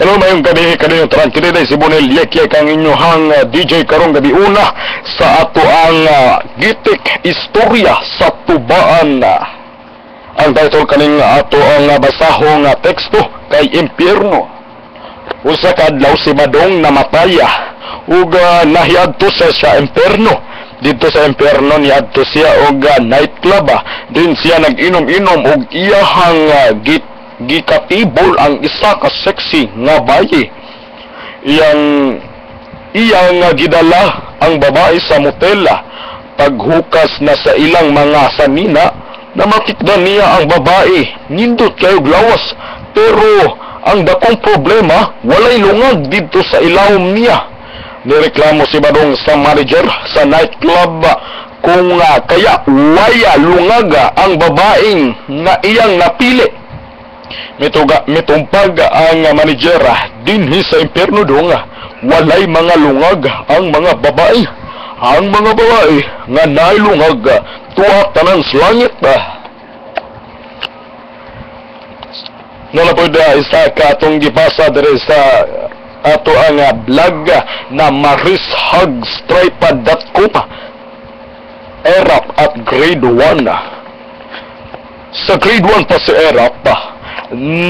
Hello, mayong gabi kanino tranquilidad si Bonel Yekye kang inyohang uh, DJ karong gabi una sa ato ang uh, gitik istorya sa tubaan. ang title kaning ato ang uh, basahong uh, teksto kay impyerno. Usa ka adlaw si Badong namataya ug uh, nahiadto sa sa impyerno dito sa impyerno niadto siya og uh, nightclub ah. din siya nag-inom-inom og iyahang uh, git gikatibol ang isa ka sexy nga bayi. Iyang iyang nga gidala ang babae sa motel ah. paghukas na sa ilang mga sanina na matikdan niya ang babae. Nindot kayo lawas pero ang dakong problema walay lungag dito sa ilawom niya. Nireklamo si Badong sa manager sa nightclub kung uh, kaya waya lungaga ang babaeng nga iyang napili mituga mitumpag ang manager dinhi sa impyerno dong walay mga lungag ang mga babae. Ang mga babae nga nailungag tuwa tanan sa langit Nala po da isa ka atong gipasa dere sa ato ang vlog na marishugstripe.com Erap at grade 1 sa grade 1 pa si Erap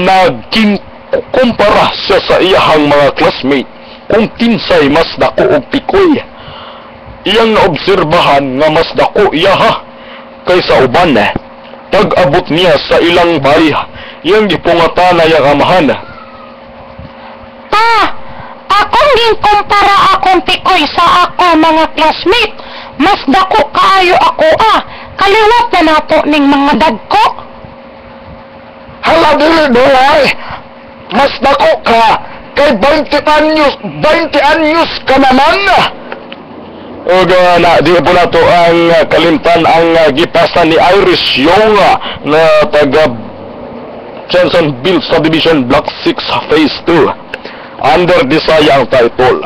nagking kumpara siya sa iyahang mga classmate kung kinsay mas dako og pikoy iyang naobserbahan nga mas dako iyaha kaysa uban pag abot niya sa ilang bahay iyang gipungatan na iyang amahan Pa, akong ginkumpara akong pikoy sa ako mga classmate. Mas dako kaayo ako ah. Kaliwat na nato ning mga dagko. Hala dili dolay. Mas dako ka kay 20 anyos, 20 anyos ka naman. O uh, na di po na to ang kalimtan ang uh, gipasa ni Irish Young uh, na taga Johnsonville Subdivision Block 6 Phase 2. Under Desaya ang title.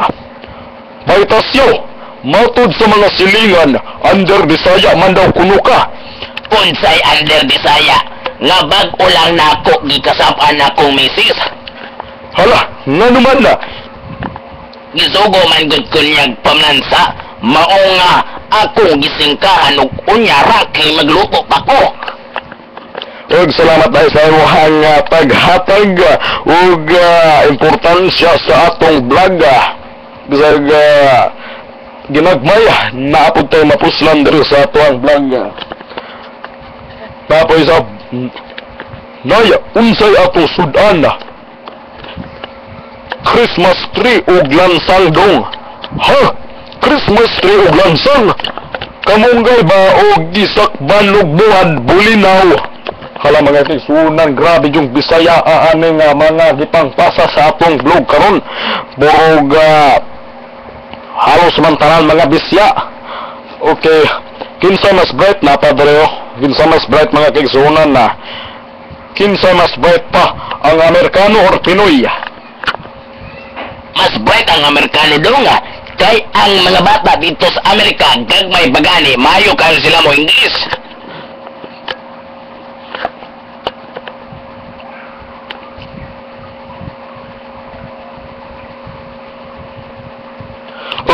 Baitasyo, matod sa mga silingan, under Desaya man daw kuno ka. Unsay under Bisaya nga bag-o lang nako gikasapan akong misis. Hala, nga naman na. Gisugo man gud kunyag pamnansa mao nga ako gisingkahan og unyara kay magluto pa ko. Ug salamat tayo sa imuhang uh, paghatag uh, ug uh, importansya sa atong vlog. Bisag uh, ginagmay naapod tayo mapuslan diri sa atong vlog. Tapoy sa Naya, unsay ato sudan na? Christmas tree ug lansang dong. Ha? Christmas tree ug lansang? Kamunggay ba og gisakban ug buwan bulinaw? Hala mga kisunan, grabe yung Bisaya aaning uh, mga gipangpasa sa atong blog karon. Burog uh, halos mantanan mga bisya. Okay, kinsa mas bright na pa dere Kinsa mas bright mga kigsunan na. Kinsa mas bright pa ang Amerikano or Pinoy? Mas bright ang Amerikano daw nga kay ang mga bata dito sa Amerika kag may bagani mayo kayo sila mo English.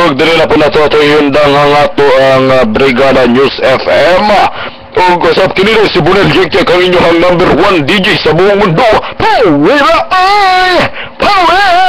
Og diri na po na to hindang ang ato ang uh, Brigada News FM. Ang kasap kinino si Bunel Jekyck ang inyong number one DJ sa buong mundo. Pawera ay! Pawera!